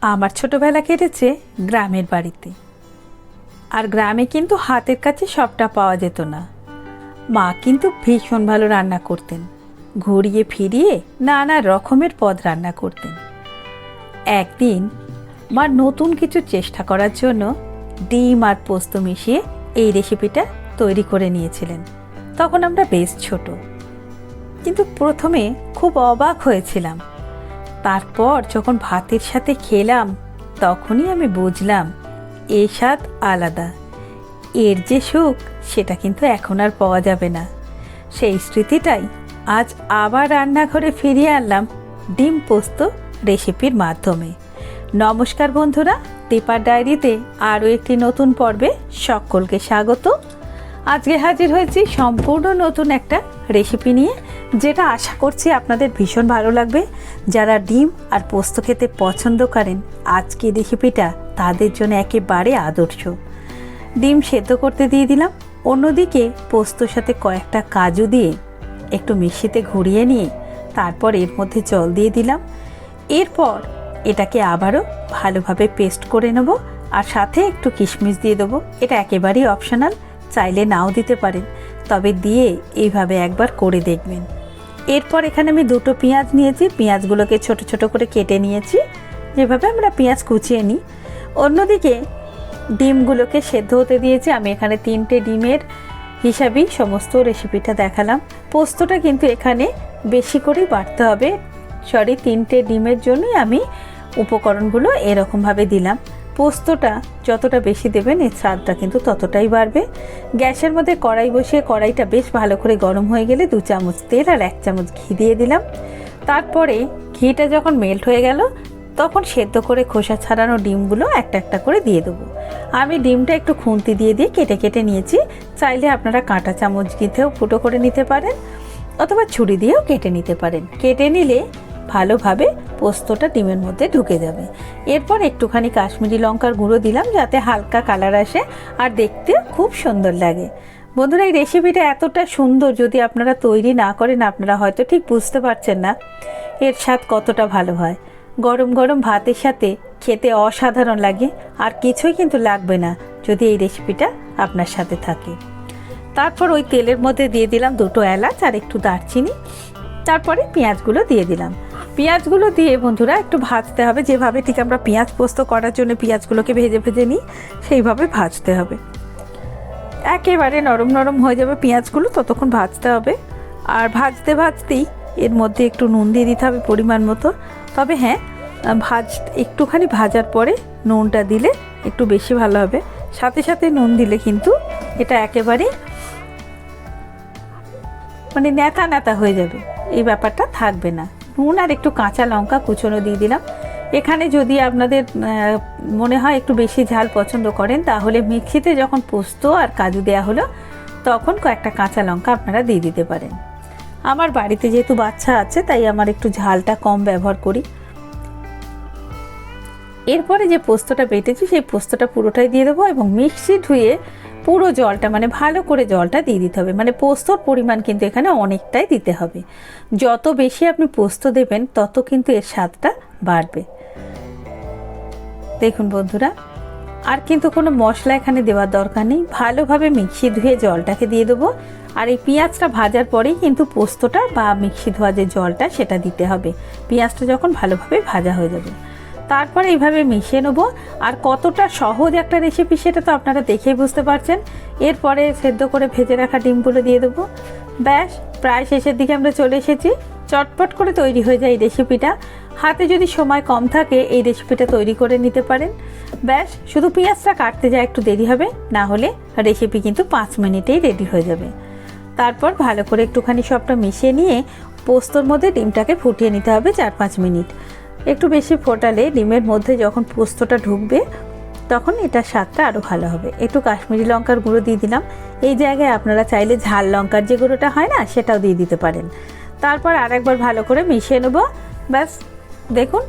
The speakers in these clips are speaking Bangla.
আমার ছোটবেলা কেটেছে গ্রামের বাড়িতে। আর গ্রামে কিন্তু হাতের কাছে সবটা পাওয়া যেত না। মা কিন্তু ভীষণ ভালো রান্না করতেন। ঘুরিয়ে ফিরিয়ে নানা রকমের পদ রান্না করতেন। একদিন মা নতুন কিছু চেষ্টা করার জন্য ডিম আর পোস্ত মিশিয়ে এই রেসিপিটা তৈরি করে নিয়েছিলেন। তখন আমরা বেশ ছোট। কিন্তু প্রথমে খুব অবাক হয়েছিলাম। তারপর যখন ভাতের সাথে খেলাম, তখনই আমি বুঝলাম এই স্বাদ আলাদা। এর যে সুখ, সেটা কিন্তু এখন আর পাওয়া যাবে না। সেই স্মৃতিটাই আজ আবার রান্নাঘরে ফিরিয়ে আনলাম ডিম পোস্ত রেসিপির মাধ্যমে। নমস্কার বন্ধুরা, দীপার ডায়েরিতে আরও একটি নতুন পর্বে সকলকে স্বাগত। আজকে হাজির হয়েছি সম্পূর্ণ নতুন একটা রেসিপি নিয়ে। যেটা আশা করছি আপনাদের ভীষণ ভালো লাগবে। যারা ডিম আর পোস্ত খেতে পছন্দ করেন আজকের রেসিপিটা তাদের জন্য একেবারে আদর্শ। ডিম সেদ্ধ করতে দিয়ে দিলাম। অন্যদিকে পোস্তর সাথে কয়েকটা কাজু দিয়ে একটু মিশিতে ঘুরিয়ে নিয়ে তারপর এর মধ্যে জল দিয়ে দিলাম। এরপর এটাকে আবারও ভালোভাবে পেস্ট করে নেব আর সাথে একটু কিশমিশ দিয়ে দেবো। এটা একেবারেই অপশনাল, চাইলে নাও দিতে পারেন, তবে দিয়ে এইভাবে একবার করে দেখবেন। এরপর এখানে আমি দুটো পেঁয়াজ নিয়েছি। পেঁয়াজগুলোকে ছোট ছোট করে কেটে নিয়েছি। যেভাবে আমরা পেঁয়াজ কুচিয়ে নিই। অন্যদিকে ডিমগুলোকে সেদ্ধ হতে দিয়েছি। আমি এখানে তিনটে ডিমের হিসাবেই সমস্ত রেসিপিটা দেখালাম। পোস্তটা কিন্তু এখানে বেশি করেই বাড়তে হবে। সরি, তিনটে ডিমের জন্যই আমি উপকরণগুলো এরকমভাবে দিলাম। পোস্তটা যতটা বেশি দেবেন, এর স্বাদটা কিন্তু ততটাই বাড়বে। গ্যাসের মধ্যে কড়াই বসিয়ে কড়াইটা বেশ ভালো করে গরম হয়ে গেলে দু চামচ তেল আর এক চামচ ঘি দিয়ে দিলাম। তারপরে ঘিটা যখন মেল্ট হয়ে গেল, তখন সেদ্ধ করে খোসা ছাড়ানো ডিমগুলো একটা একটা করে দিয়ে দেবো। আমি ডিমটা একটু খুন্তি দিয়ে দিয়ে কেটে কেটে নিয়েছি। চাইলে আপনারা কাঁটা চামচ দিতেও ফুটো করে নিতে পারেন, অথবা ছুরি দিয়েও কেটে নিতে পারেন। কেটে নিলে ভালোভাবে পোস্তটা ডিমের মধ্যে ঢুকে যাবে। এরপর একটুখানি কাশ্মীরি লঙ্কার গুঁড়ো দিলাম যাতে হালকা কালার আসে আর দেখতে খুব সুন্দর লাগে। বন্ধুরা, এই রেসিপিটা এতটা সুন্দর যদি আপনারা তৈরি না করেন, আপনারা হয়তো ঠিক বুঝতে পারছেন না এর স্বাদ কতটা ভালো হয়। গরম গরম ভাতের সাথে খেতে অসাধারণ লাগে আর কিছুই কিন্তু লাগবে না যদি এই রেসিপিটা আপনার সাথে থাকে। তারপর ওই তেলের মধ্যে দিয়ে দিলাম দুটো এলাচ আর একটু দারচিনি। তারপরে পেঁয়াজগুলো দিয়ে দিলাম। পেঁয়াজগুলো দিয়ে বন্ধুরা একটু ভাজতে হবে। যেভাবে ঠিক আমরা পেঁয়াজ পোস্ত করার জন্য পেঁয়াজগুলোকে ভেজে ভেজে নিই, সেইভাবে ভাজতে হবে। একেবারে নরম নরম হয়ে যাবে পেঁয়াজগুলো, ততক্ষণ ভাজতে হবে। আর ভাজতে ভাজতেই এর মধ্যে একটু নুন দিয়ে দিতে হবে পরিমাণ মতো। তবে হ্যাঁ ভাজ একটুখানি ভাজার পরে নুনটা দিলে একটু বেশি ভালো হবে। সাথে সাথে নুন দিলে কিন্তু এটা একেবারে মানে ন্যাতা ন্যাতা হয়ে যাবে। এই ব্যাপারটা থাকবে না। নুন আর একটু কাঁচা লঙ্কা কুচনো দিয়ে দিলাম। এখানে যদি আপনাদের মনে হয় একটু বেশি ঝাল পছন্দ করেন, তাহলে মিক্সিতে যখন পোস্ত আর কাজু দেওয়া হলো, তখন কয়েকটা কাঁচা লঙ্কা আপনারা দিয়ে দিতে পারেন। আমার বাড়িতে যেহেতু বাচ্চা আছে, তাই আমার একটু ঝালটা কম ব্যবহার করি। এরপরে যে পোস্তটা বেটেছি, সেই পোস্তটা পুরোটাই দিয়ে দেবো এবং মিক্সি ধুয়ে পুরো জলটা মানে ভালো করে জলটা দিয়ে দিতে হবে। মানে পোস্তর পরিমাণ কিন্তু এখানে অনেকটাই দিতে হবে। যত বেশি আপনি পোস্ত দেবেন, তত কিন্তু এর স্বাদটা বাড়বে। দেখুন বন্ধুরা, আর কিন্তু কোনো মশলা এখানে দেওয়ার দরকার নেই। ভালোভাবে মিক্সি ধুয়ে জলটাকে দিয়ে দেবো। আর এই পেঁয়াজটা ভাজার পরেই কিন্তু পোস্তটা বা মিক্সি ধোয়া যে জলটা, সেটা দিতে হবে। পেঁয়াজটা যখন ভালোভাবে ভাজা হয়ে যাবে। তারপরে এইভাবে মিশিয়ে নেব। আর কতটা সহজ একটা রেসিপি সেটা তো আপনারা দেখেই বুঝতে পারছেন। এরপরে সেদ্ধ করে ভেজে রাখা ডিমগুলো দিয়ে দেবো। ব্যাস, প্রায় শেষের দিকে আমরা চলে এসেছি। চটপট করে তৈরি হয়ে যায় এই রেসিপিটা হাতে যদি সময় কম থাকে, এই রেসিপিটা তৈরি করে নিতে পারেন। ব্যাস, শুধু পেঁয়াজটা কাটতে যায় একটু দেরি হবে, না হলে রেসিপি কিন্তু পাঁচ মিনিটেই রেডি হয়ে যাবে। তারপর ভালো করে একটুখানি সবটা মিশিয়ে নিয়ে পোস্তর মধ্যে ডিমটাকে ফুটিয়ে নিতে হবে চার পাঁচ মিনিট। একটু বেশি ফোটালে ডিমের মধ্যে যখন পোস্তটা ঢুকবে, তখন এটার স্বাদটা আরও ভালো হবে। একটু কাশ্মীরি লঙ্কার গুঁড়ো দিয়ে দিলাম। এই জায়গায় আপনারা চাইলে ঝাল লঙ্কার যে গুঁড়োটা হয় না, সেটাও দিয়ে দিতে পারেন। তারপর আরেকবার ভালো করে মিশিয়ে নেব। ব্যাস, দেখুন।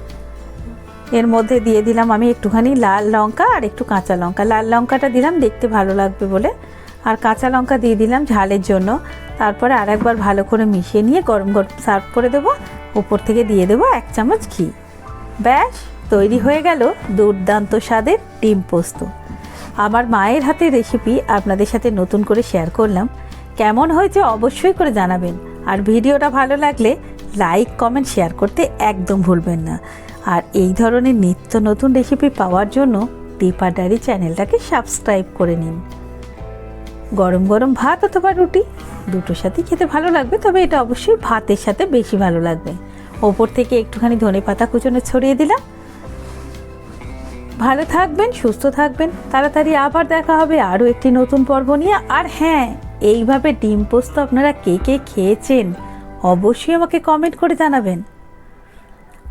এর মধ্যে দিয়ে দিলাম আমি একটুখানি লাল লঙ্কা আর একটু কাঁচা লঙ্কা। লাল লঙ্কাটা দিলাম দেখতে ভালো লাগবে বলে। আর কাঁচা লঙ্কা দিয়ে দিলাম ঝালের জন্য। তারপরে আরেকবার ভালো করে মিশিয়ে নিয়ে গরম গরম সার্ভ করে দেবো। উপর থেকে দিয়ে দেবো এক চামচ ঘি। ব্যাস, তৈরি হয়ে গেল দুর্দান্ত স্বাদের ডিম পোস্ত। আমার মায়ের হাতের রেসিপি আপনাদের সাথে নতুন করে শেয়ার করলাম। কেমন হয়েছে অবশ্যই করে জানাবেন। আর ভিডিওটা ভালো লাগলে লাইক, কমেন্ট, শেয়ার করতে একদম ভুলবেন না। আর এই ধরনের নিত্য নতুন রেসিপি পাওয়ার জন্য দীপা ডায়েরি চ্যানেলটাকে সাবস্ক্রাইব করে নিন। গরম গরম ভাত অথবা রুটি, দুটোর সাথেই খেতে ভালো লাগবে, তবে এটা অবশ্যই ভাতের সাথে বেশি ভালো লাগবে। ওপর থেকে একটুখানি ধনে পাতা কুচনো ছড়িয়ে দিলাম। ভালো থাকবেন, সুস্থ থাকবেন। তাড়াতাড়ি আবার দেখা হবে আরও একটি নতুন পর্ব নিয়ে। আর হ্যাঁ এইভাবে ডিম পোস্ত আপনারা কে কে খেয়েছেন, অবশ্যই আমাকে কমেন্ট করে জানাবেন।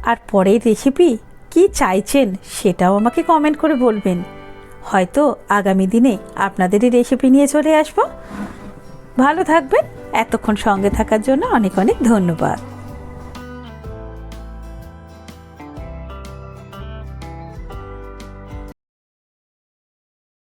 আর পরের রেসিপি কি চাইছেন, সেটাও আমাকে কমেন্ট করে বলবেন। হয়তো আগামী দিনে আপনাদেরই রেসিপি নিয়ে চলে আসব। ভালো থাকবেন, এতক্ষণ সঙ্গে থাকার জন্য অনেক অনেক ধন্যবাদ।